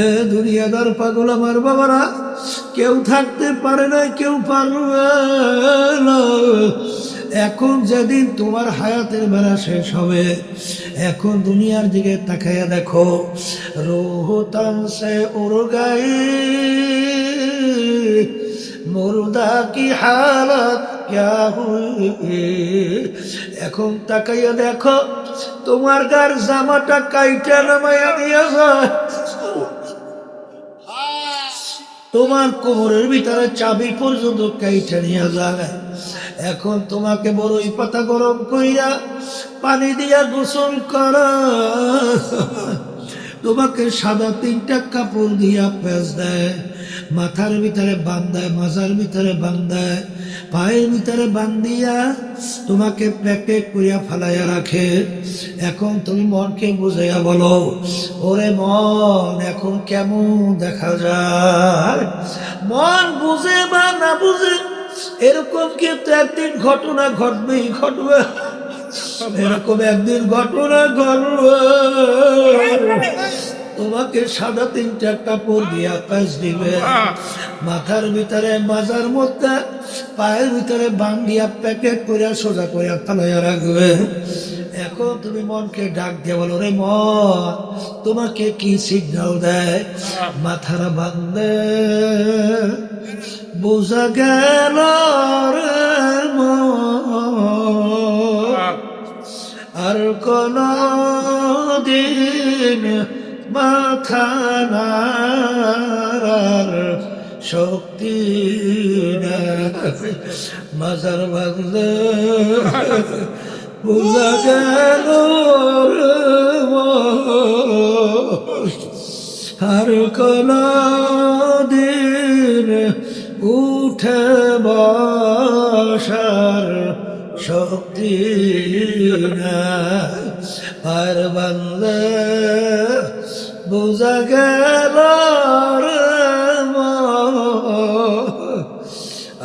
এ দুনিয়াদার পাগল আমার বাবারা, কেউ থাকতে পারে না কেউ পারবে এখন যেদিন তোমার হায়াতের বেলা শেষ হবে, এখন দুনিয়ার দিকে তাকাইয়া দেখো ওর গায়ে মুর্দা কি হালত এখন তাকাইয়া দেখো, তোমার গার জামাটা কাইটা নামাইয়া দিয়া যায়। তোমার কোমরের ভিতরে চাবি পর্যন্ত কাইটা নিয়ে যায়। এখন তোমাকে বড়ই পাতা গরম কইরা পানি দিয়া গোসল করা। তোমাকে সাদা তিনটা কাপড় দিয়া পেঁচ দেয়। মাথার ভিতরে বান্ধায় মাজার ভিতরে বান্ধায় পায়ের ভিতরে বান্ধিয়া তোমাকে প্যাকেট করিয়া ফালাইয়া রাখে। এখন তুমি মনকে বুঝাইয়া বলো, ওরে মন, এখন কেমন দেখা যায়? মন বুঝে বা না বুঝে, এরকম কিন্তু একদিন ঘটনা ঘটবেই, ঘটবে। এরকম একদিন ঘটনা ঘটবে। তোমাকে সাদা তিনটা কাপড় দিয়া কাজ দিবে। মাথার ভিতরে মাজার মধ্যে পায়ের ভিতরে বান্ধিয়া প্যাকেট করে সোজা করে ফালাইয়া রাখবে। এখন তুমি মনকে ডাক দিয়ে বলো রে মন তোমাকে কি সিগনাল দেয়? মাথার বান্ধে বোঝা গেল রে আর কোন দিন মাথা নাড়ার শক্তি। মাজার বাংলা বুঝা গেল আর কোন দিন উঠে বসার শক্তি নাই। আর বাংলা বোঝা গেল।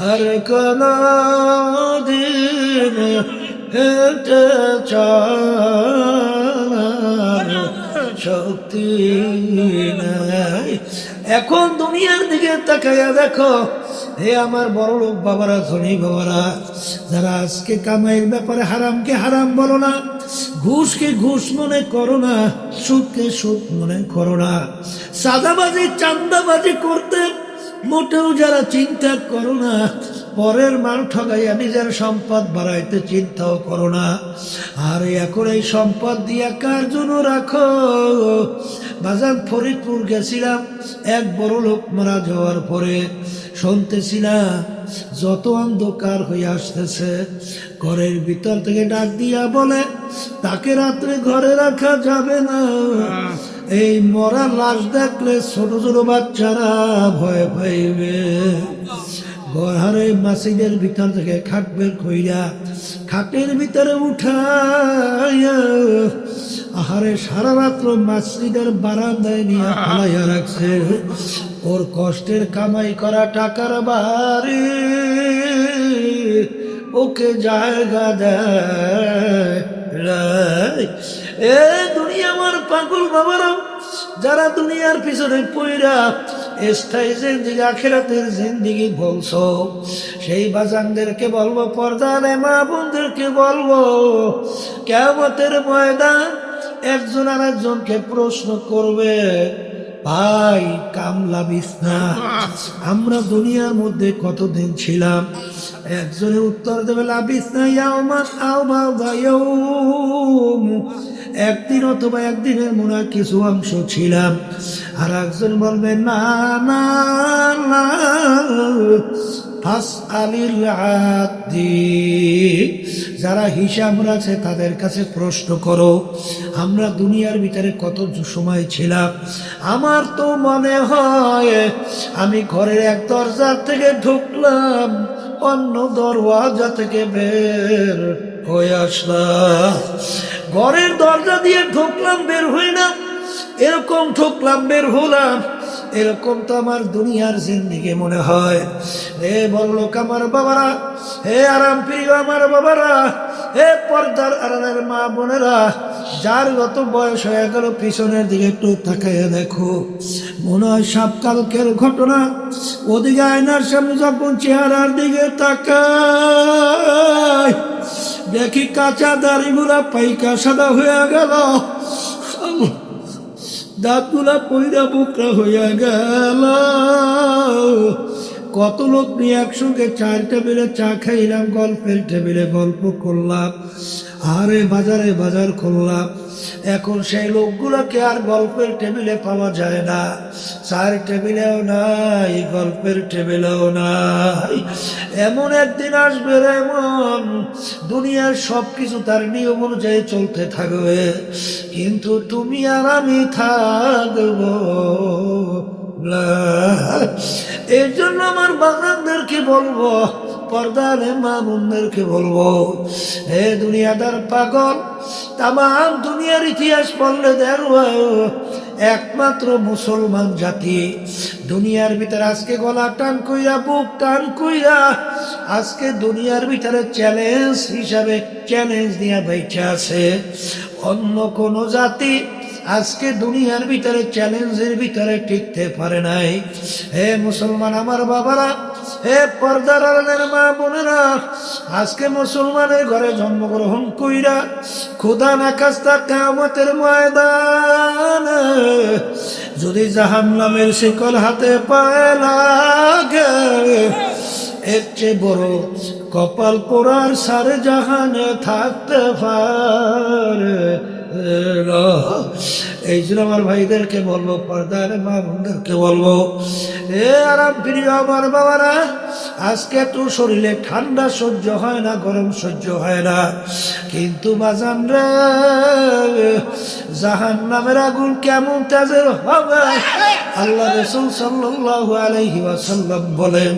আর কোন দিন হেঁটে শক্তি নাই এখন দুনিয়ার দিকে তাকাইয়া দেখো হে আমার বড় লোক বাবারা, ধনী বাবারা, যারা আজকে কামাইয়ের ব্যাপারে হারামকে হারাম বলো না, ঘুষকে ঘুষ মনে করো না, সুদকে সুদ মনে করো না। সাদাবাজি, চান্দাবাজি করতে মোটেও যারা চিন্তা করো না, পরের মাল ঠগাইয়া নিজের সম্পদ বাড়াইতে চিন্তাও করো না। আর, এখন এই সম্পদ দিয়া কার জন্য রাখো? বাজার ফরিদপুর গেছিলাম, এক বড় লোক মারা যাওয়ার পরে শুনতেছিলাম যত অন্ধকার হয়ে আসতেছে, ঘরের ভিতর থেকে ডাক দিয়া বলে, তাকে রাত্রে ঘরে রাখা যাবে না। এই মরা লাশ দেখলে ছোট ছোট বাচ্চারা ভয় পাইবে। ঘরে মাসিদের ভিতর থেকে খাট বের কইরা খাটের ভিতরে উঠাইয়া, আহারে সারা রাত্র মাসিদের বারান্দায় নিয়ে ফালাইয়া রাখছে। ওর কষ্টের কামাই করা টাকার বাড়ি। ওকে জায়গা দেয়। এ দুনিয়া আমার পাগল বাবারা, যারা দুনিয়ার পিছনে পইরা স্থায়ী জিন্দিগি, আখেরাতের জিন্দিগি বলছো সেই বাজানদেরকে বলব পর্দারে মা বোনদেরকে বলব কেমতের ময়দান একজন আর একজনকে প্রশ্ন করবে। ভাই, কামলা না আমরা দুনিয়ার মধ্যে কতদিন ছিলাম? একজনে উত্তর দেবে লাভিস না ইয়াউমাস আও বাউম একদিন অথবা একদিনের মনে কিছু অংশ ছিলাম। আর একজন বলবে, না না না যারা হিসাব রাখে তাদের কাছে প্রশ্ন করো, আমরা দুনিয়ার ভিতরে কত সময় ছিলাম? আমার তো মনে হয় আমি ঘরের এক দরজা থেকে ঢুকলাম, অন্য দরওয়াজা থেকে বের হয়ে আসলাম। ঘরের দরজা দিয়ে ঢুকলাম, বের হই না। এরকম ঢুকলাম, বের হলাম। এরকম তো আমার দুনিয়ার জিন্দিগি মনে হয়। হে বললোক আমার বাবারা, হে আরাম প্রিয় আমার বাবারা, হে পর্দার আরামের মা বোনেরা, যার যত বয়স হয়ে গেল, পিছনের দিকে একটু তাকাইয়া দেখো। মনে হয় সাপ কালকের ঘটনা। ওদিকে আয়নার সামনে যখন চেহারার দিকে তাকায় দেখি কাঁচা দাড়িগুলা পাইকা সাদা হয়ে গেল। দাঁতগুলা পইরা বুকরা হইয়া গেল। কত লোক নিয়ে একসঙ্গে চার টেবিলে চা খাইলাম, গল্পের টেবিলে গল্প করলাম। আরে বাজারে বাজার করলাম এখন সেই লোকগুলোকে আর গল্পের টেবিলে পাওয়া যায় না। চার টেবিলেও নাই, গল্পের টেবিলেও নাই। এমন একদিন আসবে এমন। দুনিয়ার সব কিছু তার নিয়ম অনুযায়ী চলতে থাকবে। কিন্তু তুমি আর আমি থাকব। এই জন্য আমার বাগানদেরকে বলব পর্দারে মা বোনদেরকে বলব, হে দুনিয়াদার পাগল তাম দুনিয়ার ইতিহাস পড়লে দেখো একমাত্র মুসলমান জাতি, দুনিয়ার ভিতরে আজকে গলা টান কইরা, বুক টান কইরা, আজকে দুনিয়ার ভিতরে চ্যালেঞ্জ হিসাবে চ্যালেঞ্জ নিয়ে বেঁচে আছে। অন্য কোনো জাতি আজকে দুনিয়ার ভিতরে চ্যালেঞ্জের ভিতরে টিকতে পারে নাই হে মুসলমান আমার বাবারা, হে পর্দার মা বোনেরা, আজকে মুসলমানের ঘরে জন্মগ্রহণ কইরা খুদা নাকাস্তা কামতের ময়দান যদি জাহান নামের শিকল হাতে পায় লাগে, এর চেয়ে বড় কপাল পোড়ার সারে জাহানে থাকতে পারে না। এই জন্য আমার ভাইদেরকে বলব, পর্দার মা বোনদেরকে বলব, এ আরাম প্রিয় আমার বাবারা, আজকে তো শরীরে ঠান্ডা সহ্য হয় না, গরম সহ্য হয় না। কিন্তু বাজান রে জাহান নামের আগুন কেমন তেজের হবে? আল্লাহ রসুল সাল্লাল্লাহু আলাইহি ওয়াসাল্লাম বলেন,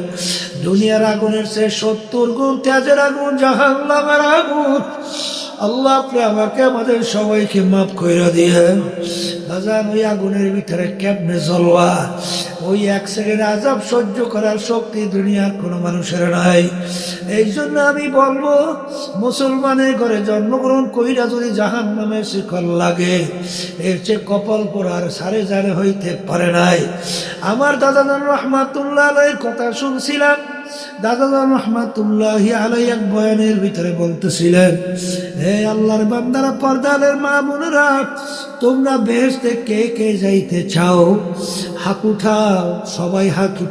দুনিয়ার আগুনের সে সত্তর গুণ তেজের আগুন জাহান নামের আগুন। আল্লাহ আপনি আমাকে আমাদের সবাইকে মাফ করে দিয়ে বাজান, ওই আগুনের ভিতরে কেমনে জ্বলবা? ওই এক সেকেন্ড আজাব সহ্য করার শক্তি দুনিয়ার কোনো মানুষের নাই। এই জন্য আমি বলব, মুসলমানের ঘরে জন্মগ্রহণ কইরা যদি জাহান নামে শিকল লাগে, এর চেয়ে কপাল পড়ার সারে জারে হইতে পারে নাই। আমার দাদা রহমাতুল্লাহ কথা শুনছিলাম। দাদা ভিতরে বলতেছিলেন, হে তোমরা কে কে যাইতে চাও? উঠাও হাত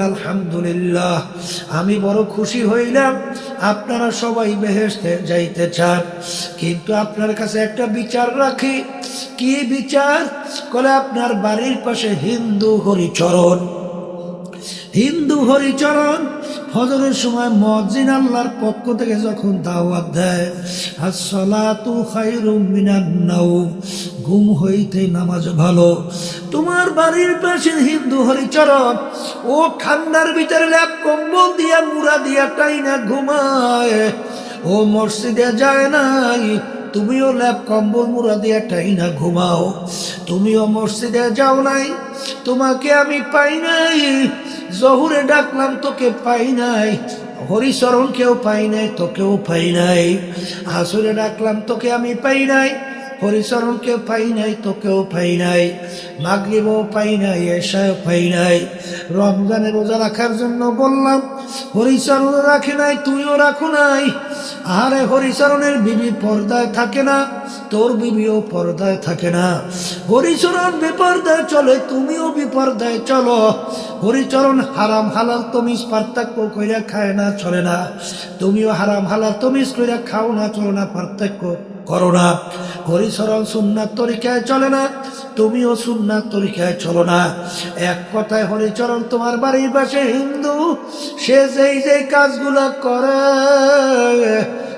আলহামদুলিল্লাহ, আমি বড় খুশি হইলাম, আপনারা সবাই বেহেস্তে যাইতে চান। কিন্তু আপনার কাছে একটা বিচার রাখি। কি বিচার? করে আপনার বাড়ির পাশে হিন্দু হরিচরণ। হিন্দু হরিচরণ। ফজরের সময় মসজিদ আল্লাহর পক্ষ থেকে যখন দাওয়াত দেয়, আসসালাতু খায়রুম মিনান নাওম, ঘুম হইতে নামাজ ভালো। তোমার বাড়ির পাশে হিন্দু হরিচরণ, ও ঠান্ডার ভিতরে ল্যাপ কম্বল দিয়া, মুড়া দিয়া টাইনা ঘুমায়। ও মসজিদে যায় নাই, তুমিও ল্যাপ কম্বল, মুড়া দিয়া টাইনা ঘুমাও। তুমিও মসজিদে যাও নাই, তোমাকে আমি পাই নাই। জহুরে ডাকলাম, তোকে পাই নাই। হরিচরণ কেউ পাই নাই, তোকেও পাই নাই। আসরে ডাকলাম, তোকে আমি পাই নাই। হরিচরণকে পাই নাই, তোকেও পাই নাই, মাগরিবও পাই নাই এসাও পাই নাই। রমজানে রোজা রাখার জন্য বললাম, হরিচরণ রাখে নাই, তুইও রাখো নাই। আরে হরিচরণের বিবি পর্দায় থাকে না, তোর বিবিও পর্দায় থাকে না। হরিচরণ বিপর্দায় চলে, তুমিও বিপর্দায় চলো। হরিচরণ হারাম হালাল তমিজ পার্থক্য কইরা খায় না, চলে না। তুমিও হারাম হালাল তমিজ কইরা খাও না, চলো না পার্থক্য। করো না। হরিচরণ সুন্নার তরিকায় চলে না, তুমিও সুন্নার তরিকায় চলো না। এক কথায় হরিচরণ তোমার বাড়ির পাশে, হিন্দু। সে যেই যেই কাজগুলো করে,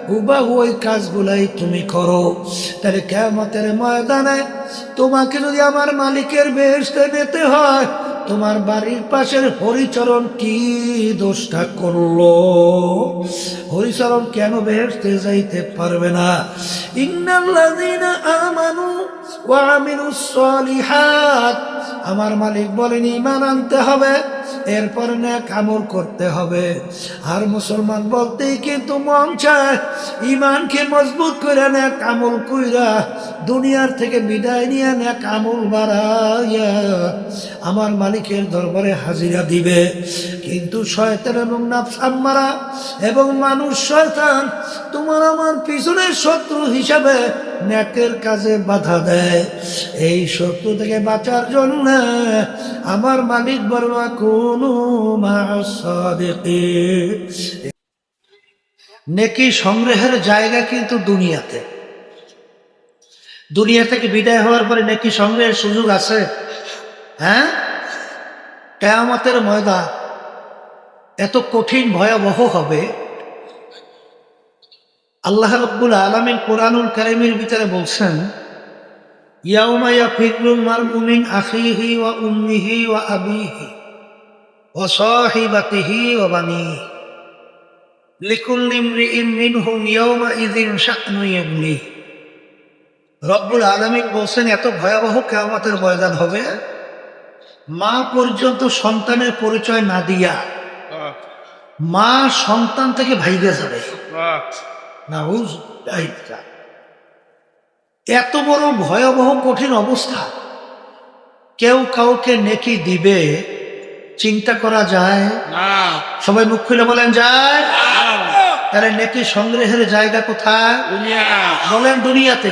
হুবাহু ওই কাজগুলাই তুমি করো। তাহলে কেমতের ময়দানে তোমাকে যদি আমার মালিকের বেহেস্তে নিতে হয় তোমার বাড়ির পাশের হরিচরণ কি দোষটা করল? হরিচরণ কেন বেহেস্তে যাইতে পারবে না? আমানু আমার মালিক বলেন ইমান আনতে হবে। এরপর ন্যাক কামল করতে হবে। আর মুসলমান বলতেই কিন্তু মন চায় ইমানকে মজবুত করে ন্যাক কামল কইরা দুনিয়ার থেকে বিদায় নিয়ে ন্যাক কামল বাড়াইয়া আমার মালিকের দরবারে হাজিরা দিবে। কিন্তু শয়তান এবং নাফসাম্মারা এবং মানুষ শয়তান, তোমার আমার পিছনের শত্রু হিসাবে ন্যাকের কাজে বাধা দেয়। এই শত্রু থেকে বাঁচার জন্য আমার মালিক বলবা কোনো নেকি সংগ্রহের জায়গা কিন্তু দুনিয়াতে। দুনিয়া থেকে বিদায় হওয়ার পরে নেকি সংগ্রহের সুযোগ আছে? হ্যাঁ? কেয়ামতের ময়দা এত কঠিন, ভয়াবহ হবে। আল্লাহ রব্বুল আলমিন কোরআনুল কারিমের ভিতরে বলছেন ইয়াউমা ইয়াফিরুল মারউ মিন আখিহি ওয়া উম্মিহি ওয়া আবিহি ওয়া সাহিবাতিহি ওয়া বানিহি। লিকুল্লি ইমরিইন মিনহুম ইয়াউমা ইযিন শা'নু ইউগনিহি রব্বুল আলমিন বলছেন এত ভয়াবহ কেয়ামতের ময়দান হবে মা পর্যন্ত সন্তানের পরিচয় না দিয়া মা সন্তান থেকে ভাইগে যাবে। নাউজ। এত বড় ভয়াবহ কঠিন অবস্থা। কেউ কাউকে নেকি দিবে চিন্তা করা যায়? সবাই মুখ খুলে বলেন যায়। তাহলে নেকি সংগ্রহের জায়গা কোথায়? দুনিয়া। বলেন দুনিয়াতে।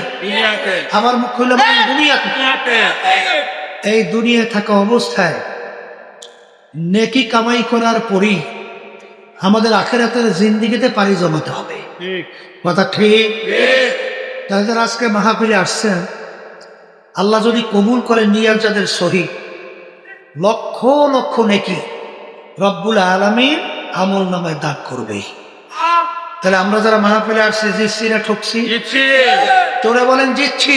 আমার মুখ খুলে বলেন দুনিয়াতে। দুনিয়াতে। এই দুনিয়ায় থাকা অবস্থায় নেকি কামাই করার পরই আমাদের আখেরাতের জিন্দিগিতে পাড়ি জমাতে হবে। কথা ঠিক? ঠিক। যারা আজকে মাহফিলে আসছেন আল্লাহ যদি কবুল করে নিয়াল যাদের শহীদ লক্ষ লক্ষ নেকি রব্বুল আলমী আমল নামায় দাগ করবে। তাহলে আমরা যারা মাহফিলে আসছি জিতছি না ঠকছি তোরা বলেন জিতছি।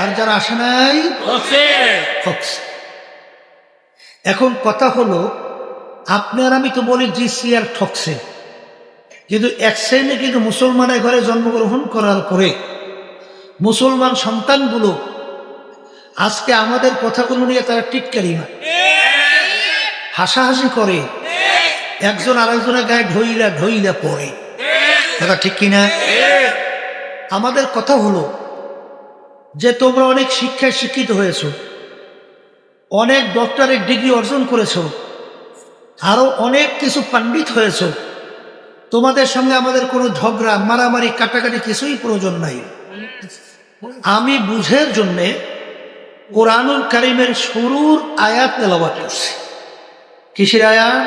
আর যারা আসে নাই ঠকছি। এখন কথা হলো আপনি আর আমি তো বলি জিতছি আর ঠকছে। কিন্তু এক শ্রেণি কিন্তু মুসলমানের ঘরে জন্মগ্রহণ করার পরে মুসলমান সন্তানগুলো আজকে আমাদের কথাগুলো নিয়ে তারা টিটকারি হয় হাসাহাসি করে। একজন আরেকজনের গায়ে ঢইলা ঢইলা পড়ে। কথা ঠিক কিনা? আমাদের কথা হলো যে তোমরা অনেক শিক্ষায় শিক্ষিত হয়েছো, অনেক ডক্টরের ডিগ্রি অর্জন করেছ, আরও অনেক কিছু পণ্ডিত হয়েছো তোমাদের সঙ্গে আমাদের কোনো ঝগড়া মারামারি কাটাকাটি কিছুই প্রয়োজন নাই। আমি বুঝের জন্যে কোরআনুল কারিমের শুরুর আয়াত তেলাবাত করছি। কিসের আয়াত?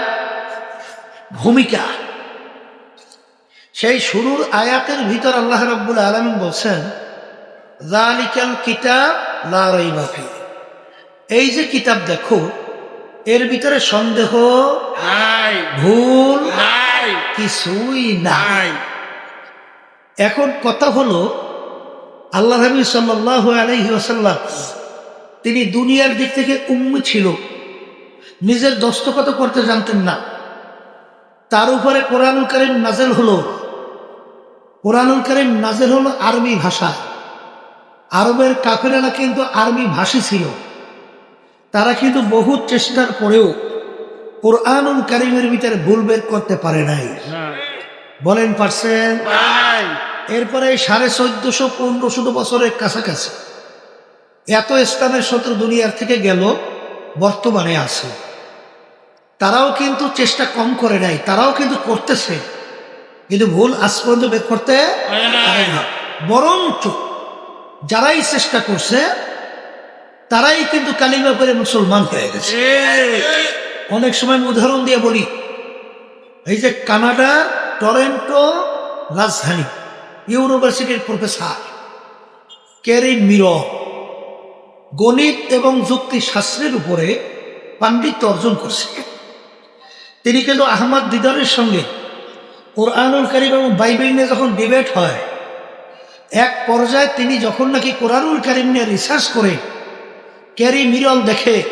ভূমিকা। সেই শুরুর আয়াতের ভিতর আল্লাহ রব্বুল আলমিন বলছেন জালিকাল কিতাব লা রাইবা ফিহ। এই যে কিতাব দেখো এর ভিতরে সন্দেহ ভুল নাই। কিছুই নাই। এখন কথা হলো আল্লাহ নবী সাল্লাল্লাহু আলাইহি ওয়াসাল্লাম তিনি দুনিয়ার দিক থেকে উম্মি ছিল। নিজের দস্তখত করতে জানতেন না। তার উপরে কোরআনুল করিম নাজেল হলো। কোরআনুল করিম নাজেল হলো আরবি ভাষা। আরবের কাফেরেরা কিন্তু আরবি ভাষী ছিল। তারা কিন্তু বহু চেষ্টার পরেও কোরআনুল করিমের ভিতরে ভুল বের করতে পারে নাই। বলেন পারছেন এরপরে সাড়ে চোদ্দশো পনেরোশো বছরের কাছাকাছি এত ইসলামের শত্রু দুনিয়ার থেকে গেল বর্তমানে আছে। তারাও কিন্তু চেষ্টা কম করে নাই তারাও কিন্তু করতেছে কিন্তু ভুল আজ পর্যন্ত বের করতে পারে না। বরঞ্চ যারাই চেষ্টা করছে তারাই কিন্তু কালিমা করে মুসলমান হয়ে গেছে। অনেক সময় উদাহরণ দিয়ে বলি। এই যে কানাডা, টরেন্টো, রাজধানী, ইউনিভার্সিটির প্রফেসর ক্যারি মির গণিত এবং যুক্তি শাস্ত্রের উপরে পাণ্ডিত্য অর্জন করছে। তিনি কিন্তু আহমদ দিদারের সঙ্গে কোরআনুল কারিম এবং বাইবেল নিয়ে যখন ডিবেট হয়, এক পর্যায়ে তিনি যখন নাকি কোরআনুল কারিম নিয়ে রিসার্চ করে ক্যারি মিরল দেখে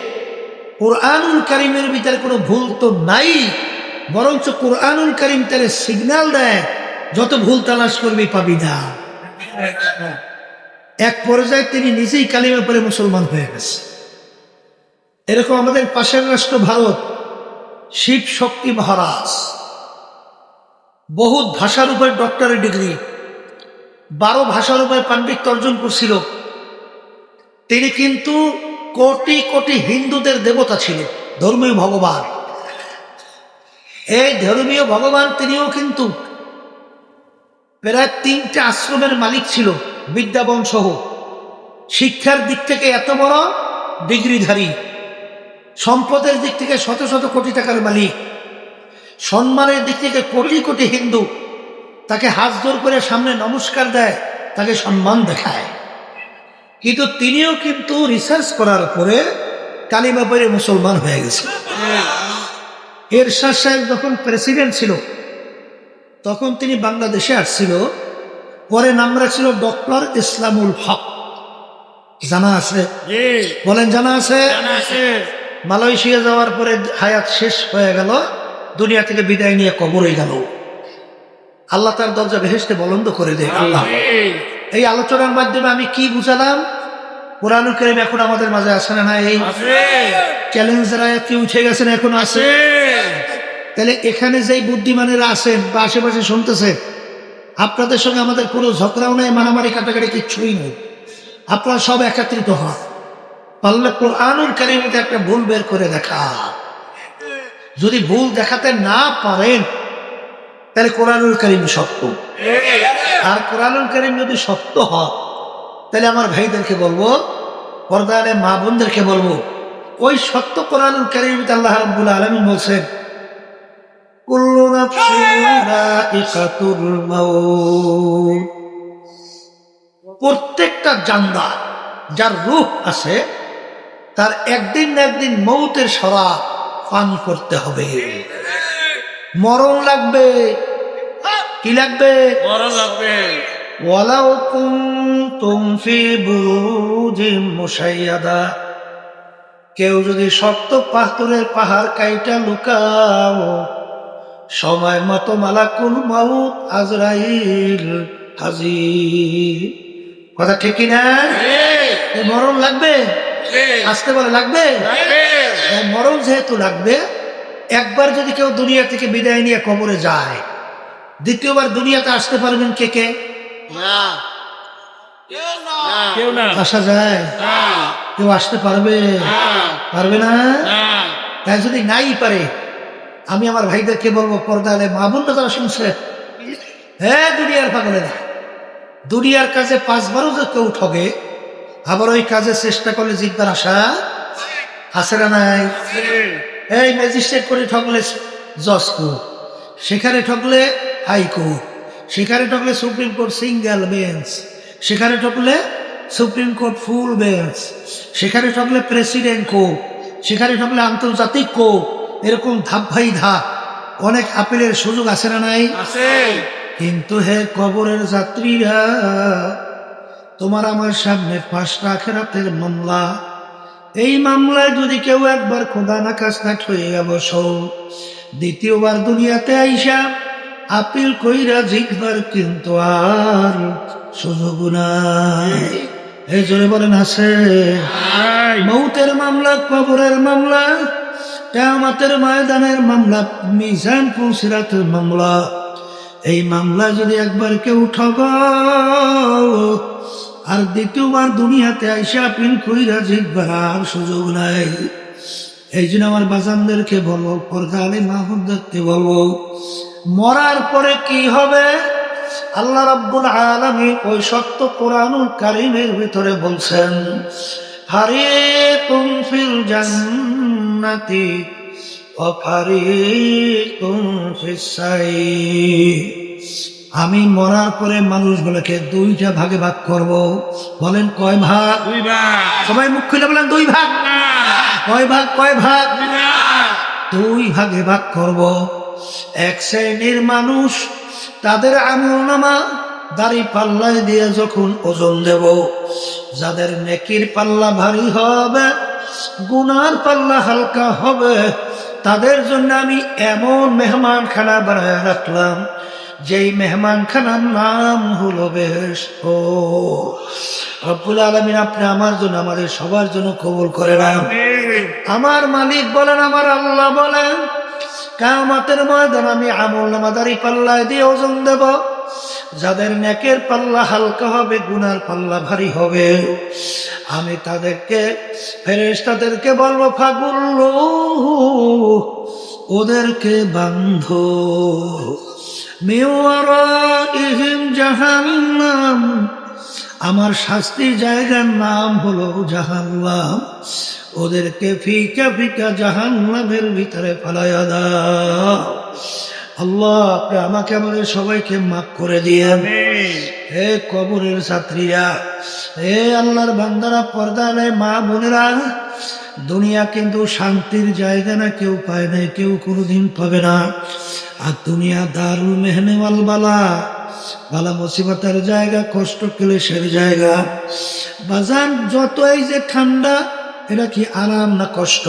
কোরআনুল কারিমের ভিতরে কোনো ভুল তো নাই, বরঞ্চ কোরআনুল কারিম তার সিগন্যাল দেয়, যত ভুল তালাশ করবি পাবি না। এক পর্যায়ে তিনি নিজেই কালিমা পরে মুসলমান হয়ে গেছে। এরকম আমাদের পাশের রাষ্ট্র ভারত, শিব শক্তি মহারাজ, বহুত ভাষার উপরে ডক্টরের ডিগ্রি বারো ভাষার উপরে পাণ্ডিত্য অর্জন করছিল। তিনি কিন্তু কোটি কোটি হিন্দুদের দেবতা ছিলেন ধর্মীয় ভগবান। এই ধর্মীয় ভগবান তিনিও কিন্তু প্রায় তিনটে আশ্রমের মালিক ছিল, বিদ্যাবন সহ। শিক্ষার দিক থেকে এত বড় ডিগ্রিধারী, সম্পদের দিক থেকে শত শত কোটি টাকার মালিক, সম্মানের দিক থেকে কোটি কোটি হিন্দু, তাকে হাত জোর করে সামনে নমস্কার দেয়, তাকে সম্মান দেখায়। কিন্তু তিনিও কিন্তু রিসার্চ করার পরে কালিমা পরে মুসলমান হয়ে গেছে। এরশাদ সাহেব যখন প্রেসিডেন্ট ছিল তখন তিনি বাংলাদেশে আসছিল। পরে নাম রাখছিল ডক্টর ইসলামুল হক। জানা আছে? বলেন জানা আছে? মালয়েশিয়া যাওয়ার পরে হায়াত শেষ হয়ে গেল দুনিয়া থেকে বিদায় নিয়ে কবরে গেল। আল্লাহ তার দরজা ভেসতে বলন্দ করে দেয় আল্লাহ। এই আলোচনার মাধ্যমে আমি কি বুঝালাম? কোরআন করিম এখন আমাদের মাঝে আসে না না এই চ্যালেঞ্জরা কি উঠে গেছেন এখন আছে? আছে। তাহলে এখানে যেই বুদ্ধিমানেরা আছেন বা আশেপাশে শুনতেছে আপনাদের সঙ্গে আমাদের কোনো ঝগড়াও নেই মারামারি কাটাকাটি কিচ্ছুই নেই। আপনারা সব একত্রিত হন। পারলে কোরআনুল কারিমতে একটা ভুল বের করে দেখা। যদি ভুল দেখাতে না পারেন তাহলে কোরআনুল করিম সত্য। আর কোরআনুল করিম যদি সত্য হয়, তাহলে আমার ভাইদেরকে বলব পর্দালে মা বোনদেরকে বলব, ওই সত্য কোরআনুল করিম আল্লাহ রাব্বুল আলামিন বলছেন প্রত্যেকটা জান্দা যার রূহ আছে, তার একদিন না একদিন মৌতের সরা পান করতে হবে। মরণ লাগবে কি লাগবে? মরণ লাগবে। ওয়ালাউ কুনতুম ফি মুশাইয়াদা। কেউ যদি শক্ত পাথরের পাহাড় কাইটা লুকাও সময় মতো মালাকুল মাউত আজরাইল হাজির। কথা ঠিক না মরণ লাগবে? আসতে বলে লাগবে? মরণ যেহেতু লাগবে একবার যদি কেউ দুনিয়া থেকে বিদায় নিয়ে কবরে যায় দ্বিতীয়বার দুনিয়াতে আসতে পারবেন কে কে? কেউ না। আসা যায়। কেউ আসতে পারবে? পারবে না? তাই যদি নাই পারে আমি আমার ভাইদেরকে বলব পর্দালে মা বোনটা তারা শুনছে হ্যাঁ দুনিয়ার পাগলে না দুনিয়ার কাজে পাঁচবারও যে কেউ ঠগে আবার ওই কাজে চেষ্টা করলে জিতবার আশা আছে না নাই? এই ম্যাজিস্ট্রেট করে ঠকলে জজ সেখানে ঠকলে হাইকোর্ট সেখানে ঠকলে সুপ্রিম কোর্ট সিঙ্গেল বেঞ্চ সেখানে ঠকলে সুপ্রিম কোর্ট ফুল বেঞ্চ সেখানে ঠকলে প্রেসিডেন্ট কোর্ট সেখানে ঠকলে আন্তর্জাতিক কোর্ট এরকম ধাপ ভাই ধাপ অনেক আপিলের সুযোগ আছে না নাই? আছে। কিন্তু হে কবরের যাত্রীরা তোমার আমার সামনে পাঁচটা আখেরাতের মামলা। এই মামলায় যদি কেউ একবার খোদা না কাজটা হয়ে বস দ্বিতীয়বার দুনিয়াতে আইসা আপিল কইরা জিতবার কিন্তু আর সুযোগ নাই। এই জোরে বলেন আছে। মৌতের মামলা কবরের মামলা কেয়ামতের ময়দানের মামলা মিজান পুলসিরাতের মামলা। এই মামলা যদি একবার কেউ ঠগ আর দ্বিতীয়বার দুনিয়াতে আইসা পিন কইরা জিতবার আর সুযোগ নাই। এই জন্য আমার বাজানদেরকে বলব পর্দালে মাহমুদদেরকে বলব মরার পরে কি হবে? আল্লাহ রাব্বুল আলামী ওই সত্য কোরআনুল কারিমের ভিতরে বলছেন ফারিকুম ফিল জান্নাতি আমি মরার পরে মানুষগুলোকে দুইটা ভাগে ভাগ করব। বলেন কয় ভাগ? দুই ভাগ। সবাই মুখ খুলে বলেন দুই ভাগ। না। কয় ভাগ কয় ভাগ? দুই ভাগে ভাগ করব। এক শ্রেণির মানুষ তাদের আমল নামা দাড়ি পাল্লায় দিয়ে যখন ওজন দেব যাদের নেকির পাল্লা ভারী হবে গুনার পাল্লা হালকা হবে তাদের জন্য আমি এমন মেহমান খানা বানায় রাখলাম যেই মেহমান খানার নাম হলো বেশ ও রব্বুল আলমিন আপনি আমার জন্য আমাদের সবার জন্য কবুল করে নাম আমার মালিক বলেন আমার আল্লাহ বলেন কামাতের ময়দান আমি আমল নামাদারি পাল্লায় দিয়ে ওজন দেব। যাদের নেকের পাল্লা হালকা হবে গুনার পাল্লা ভারী হবে। আমি তাদেরকে ফেরেশতাদেরকে বলব ফাগুল্লু ওদেরকে বান্ধ আমার শাস্তির জায়গার নাম হলো জাহান্নাম। ওদেরকে ফিকা ফিকা জাহান্নামের ভিতরে ফেলাইয়া দাও। আল্লাহ আপনি আমাকে আমাদের সবাইকে মাফ করে দিয়ে। হে কবরের ছাত্রীরা, হে আল্লাহর বান্দারা পর্দালে মা বোনেরা, দুনিয়া কিন্তু শান্তির জায়গা না, কেউ পায় না কেউ কোনোদিন পাবে না। আর দুনিয়া দারুল মেহনেওয়াল বালা। বালা মুসিবতের জায়গা, কষ্ট ক্লেশের জায়গা। বাজার যত এই যে ঠান্ডা, এটা কি আরাম না কষ্ট?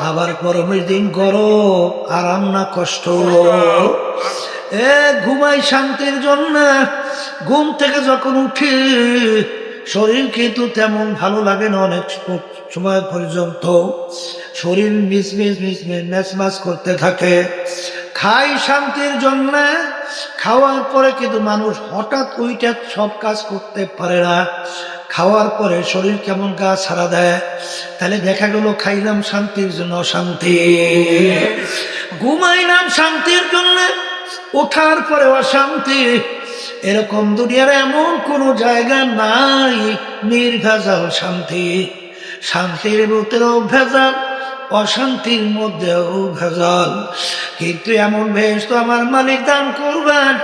আবার গরমের দিন গরম, আরাম না কষ্ট? এ, ঘুমাই শান্তির জন্য, ঘুম থেকে যখন উঠি, শরীর কিন্তু তেমন ভালো লাগে না অনেক সময় পর্যন্ত। শরীর miss miss miss mismatch করতে থাকে। খাই শান্তির জন্য খাওয়ার পরে কিন্তু মানুষ হঠাৎ ওইটা সব কাজ করতে পারে না। খাওয়ার পরে শরীর কেমন গা ছাড়া দেয়? তাহলে দেখা গেল খাইলাম শান্তির জন্য অশান্তি। ঘুমাইলাম শান্তির জন্য, ওঠার পরে অশান্তি। এরকম দুনিয়ার এমন কোনো জায়গা নাই, নির্ভেজাল শান্তি। শান্তির ভেজাল অশান্তির মধ্যেও ভেজাল। কিন্তু এমন ভেজ তো আমার মালিক দান করবেন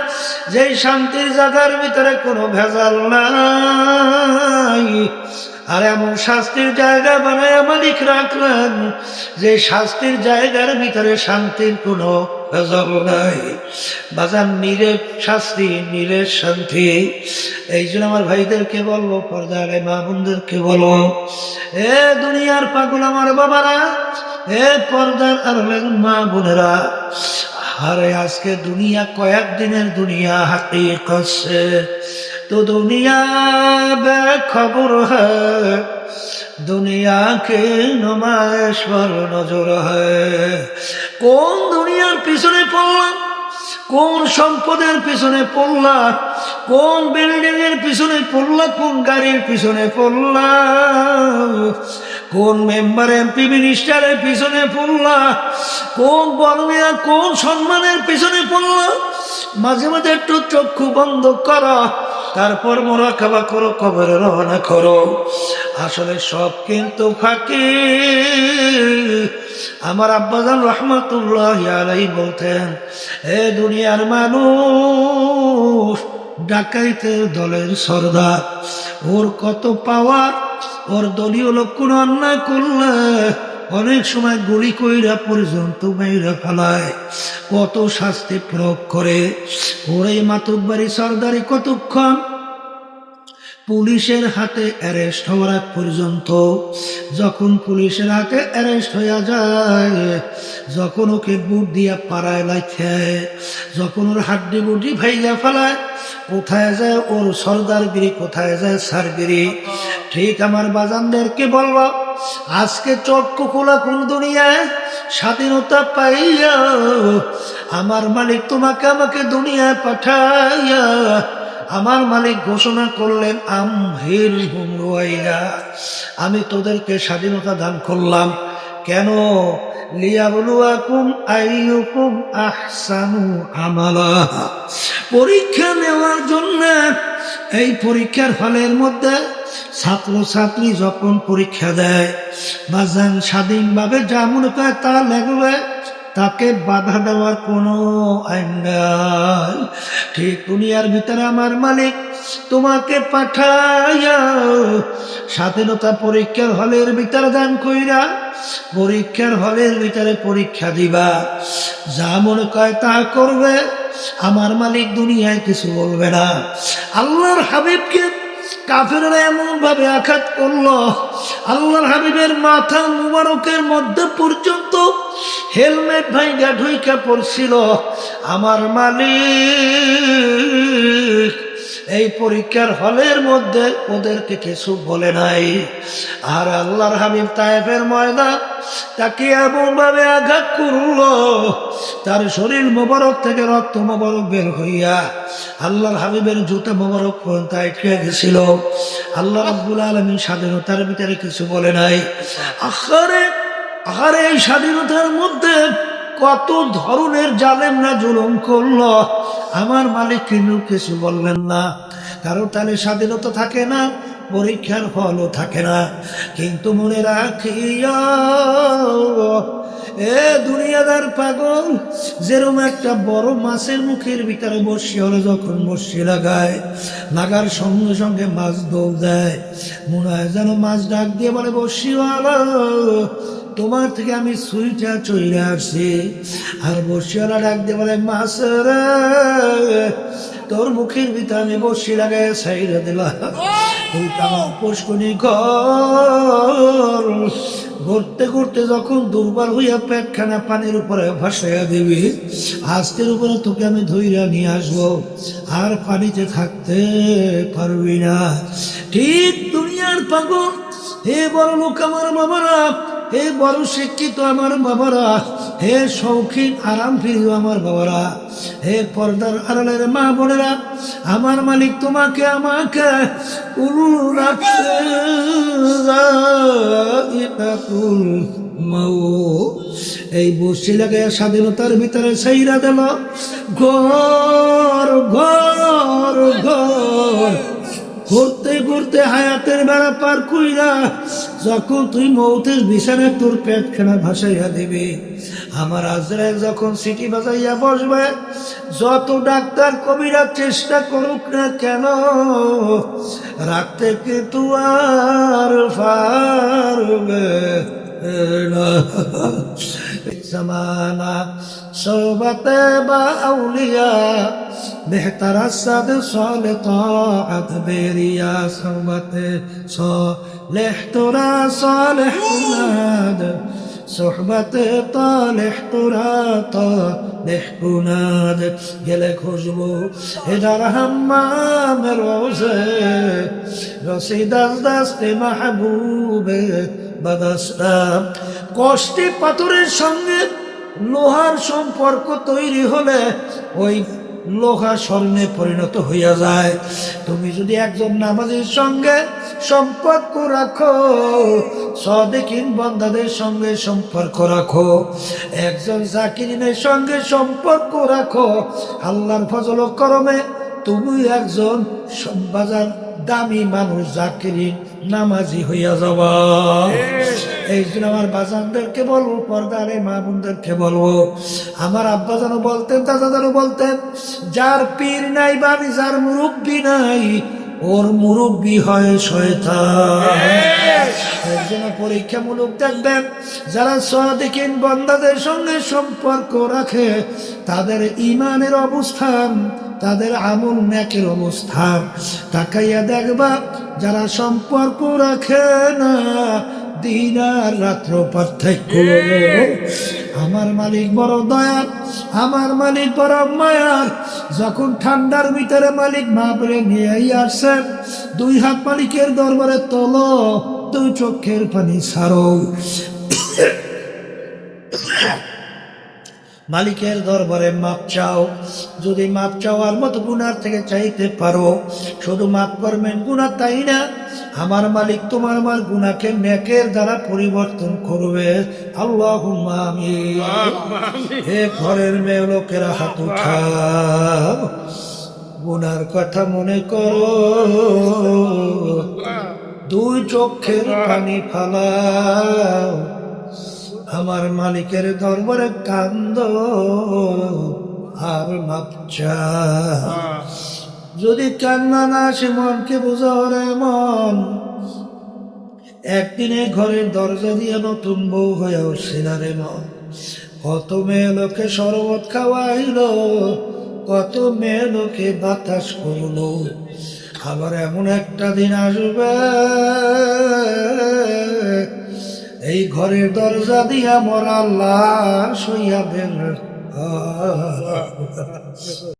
যে শান্তির জায়গার ভিতরে কোনো ভেজাল নাই। আর এমন শাস্তির জায়গা বানায় মালিক রাখলেন যে শাস্তির জায়গার ভিতরে শান্তির কোনো নাই বাজার নিরে শাস্তি, নিরে শান্তি। এই জন্য আমার ভাইদেরকে বলব, পর্দার মা বোনদেরকে বলব, এ দুনিয়ার পাগল আমার বাবারা, এ পর্দার আর মা বোনেরা, আরে আজকে দুনিয়া কয়েক দিনের দুনিয়া হাতে করছে তো দুনিয়া খবর হ্যাঁ দুনিয়া কে पर নজর হ্যাঁ। কোন দুনিয়ার পিছনে পড়লাম? কোন সম্পদের পিছনে পড়লা কোন বিল্ডিং এর পিছনে পড়লা কোন গাড়ির পিছনে পড়লা কোন মেম্বার, এমপি, মিনিস্টারের পিছনে পড়লা কোন বর্মিয়া কোন সম্মানের পিছনে পড়লা মাঝে মাঝে একটু চক্ষু বন্ধ করা। তারপর মোরা খাবা করো, কবরে রওনা করো। আসলে সব কিন্তু ফাঁকি। আমার আব্বাজান রহমতুল্লাহ আলাই বলতেন, এ দুনিয়ার মানুষ ডাকাইতের দলের সর্দার। ওর কত পাওয়ার, ওর দলীয় লোক কোন অন্যায় করলে অনেক সময় গুলি কইরা পর্যন্ত মেয়েরা ফেলায়। কত শাস্তি প্রয়োগ করে। ওর মাতুব্বাড়ি সর্দারি, কতক্ষণ? পুলিশের হাতে অ্যারেস্ট হওয়ার পর্যন্ত। যখন পুলিশের হাতে অ্যারেস্ট হইয়া যায়, যখন ওকে বুট দিয়া পাড়ায় লাইছে যখন ওর হাড্ডি বুড্ডি ভাইয়া ফেলায়, কোথায় যায় ওর সর্দারগিরি, কোথায় যায় সারগিরি? ঠিক আমার বাজানদেরকে বলব আজকে চক্ষু খোলা কোন দুনিয়ায়? স্বাধীনতা পাইয়া আমার মালিক তোমাকে আমাকে দুনিয়ায় পাঠাইয়া আমার মালিক ঘোষণা করলেন আম হিল আমি তোদেরকে স্বাধীনতা দান করলাম। কেন? পরীক্ষা নেওয়ার জন্য, এই পরীক্ষার ফলের মধ্যে ছাত্র ছাত্রী যখন পরীক্ষা দেয় বা যান স্বাধীনভাবে যা মনে করে তা লাগবে তাকে বাধা দেওয়ার কোনো আইন নাই। ঠিক দুনিয়ার ভিতরে আমার মালিক তোমাকে পাঠাইয়া, স্বাধীনতা পরীক্ষার হলের ভিতরে দান কইরা, পরীক্ষার হলের ভিতরে পরীক্ষা দিবা। যা মনে কয় তা করবে, আমার মালিক দুনিয়ায় কিছু বলবে না। আল্লাহর হাবিবকে কাফেরা এমন ভাবে আঘাত করল। আল্লাহর হাবিবের মাথা মুবারকের মধ্যে পর্যন্ত হেলমেট ভাইগা ঢুইকা পড়ছিল। আমার মালিক এই পরীক্ষার হলের মধ্যে ওদেরকে কিছু বলে নাই। আর আল্লাহর হাবিব তায়েফের ময়দা তাকে এমন ভাবে আঘাত করল, তার শরীর মোবারক থেকে রক্ত মোবারক বের হইয়া আল্লাহর হাবিবের জুতা মোবারক পর্যন্ত আটকে গেছিল। আল্লাহ রব্বুল আলমী স্বাধীনতার ভিতরে কিছু বলে নাই। আখারে আহারে এই স্বাধীনতার মধ্যে কত ধরনের জালেম না জুলুম করল আমার মালিক কিন্তু কিছু বললেন না। কারও তাহলে স্বাধীনতা থাকে না, পরীক্ষার ফলও থাকে না। কিন্তু মনে রাখিয়া এ দুনিয়াদার পাগল, যেরকম একটা বড় মাছের মুখের ভিতরে বসি হলে যখন বসি লাগায়, লাগার সঙ্গে সঙ্গে মাছ দৌড় দেয়। মনে হয় যেন মাছ ডাক দিয়ে বলে বসিওয়ালা তোমার থেকে আমি সুইটা চলে আসছি। আর বসিওয়ালা ডাক দিয়ে বলে মাছ তোর মুখের ভিতরে আমি বসি লাগাই সাইডে দিলাম পুষ্কনি ঘর ঘুরতে ঘুরতে যখন দুর্বল হইয়া পেটখানা পানির উপরে ভাসাইয়া দিবি আজকের উপরে তোকে আমি ধৈর্য নিয়ে আসব। আর পানিতে থাকতে পারবি না। ঠিক দুনিয়ার পাগল, হে বড় লোক আমার বাবারা হে বড় শিক্ষিত আমার বাবারা, হে শৌখিন আরাম প্রিয় আমার বাবারা, হে পর্দার আড়ালের মা বোনেরা, আমার মালিক তোমাকে আমাকে এই বসি লাগে স্বাধীনতার ভিতরে সেইরা দিল। ঘর ঘর ঘর। ঘুরতে ঘুরতে হায়াতের বেড়া পার কইরা যখন তুই মৌতের বিছানায় তোর পেট খেলা ভাসাইয়া দিবি, আমার আজরায় যখন সিটি বাজাইয়া বসবে, যত ডাক্তার কবিরা চেষ্টা করুক না কেন রাখতে কিন্তু আর পারবে না। زمانا صوبة بأولياء بهتر السد صالح طاعت بريا صوبة صالح ترى صالح تناد صحبت طالح ترى طالح تناد گل خوشبو ادار حمام روزه رسید از دست محبوب বাদাসলাম কষ্টে পাথরের সঙ্গে লোহার সম্পর্ক তৈরি হলে ওই লোহা স্বর্ণে পরিণত হইয়া যায়। তুমি যদি একজন নামাজের সঙ্গে সম্পর্ক রাখো, সদেকিন বন্ধাদের সঙ্গে সম্পর্ক রাখো, একজন জাকিরিনের সঙ্গে সম্পর্ক রাখো, আল্লাহর ফজল করমে তুমি একজন বাজার দামি মানুষ জাকিরি নামাজি হইয়া যাবা। এই জন্য আমার বাজানদেরকে বলব পর্দারে মা বোনদেরকে বলব। আমার আব্বা যেন বলতেন দাদা যেন বলতেন যার পীর নাই বাড়ি যার মুরব্বী নাই ওর মুরব্বী হয় শয়তান। এর জন্য পরীক্ষামূলক দেখবেন যারা সদিকিন বন্দাদের সঙ্গে সম্পর্ক রাখে তাদের ইমানের অবস্থান তাদের আমল ন্যাকের অবস্থান। তাকাইয়া দেখবা যারা সম্পর্ক রাখে না দিন আর রাত্র পার্থক্য আমার মালিক বড় দয়ার আমার মালিক বড় মায়ার যখন ঠান্ডার ভিতরে মালিক মাপড়ে নিয়ে আসছেন দুই হাত মালিকের দরবারে তল দুই চোখের পানি ছাড়ো মালিকের দরবারে মাপ চাও। যদি মাপ চাওয়ার মতো গুনার থেকে চাইতে পারো। শুধু মাপ করবেন গুণা তাই না? আমার মালিক তোমার আমার গুনাকে নেকের দ্বারা পরিবর্তন করবে। আল্লাহ আমি হে ঘরের মেয়ে লোকেরা হাত উঠাও। গুনার কথা মনে করো। দুই চক্ষের পানি ফালাও। আমার মালিকের দরবারে কান্দ, আর মাপচা যদি কান্না না আসে, মনকে বোঝাও রে মন। একদিনে ঘরের দরজা দিয়ে নতুন বউ হয়ে উঠছে না রে মন। কত মেয়ে লোকে শরবত খাওয়াইল, কত মেয়ে লোকে বাতাস করল। আবার এমন একটা দিন আসবে এই ঘরের দরজা দিয়া মোর আল্লাহ শুইয়া বের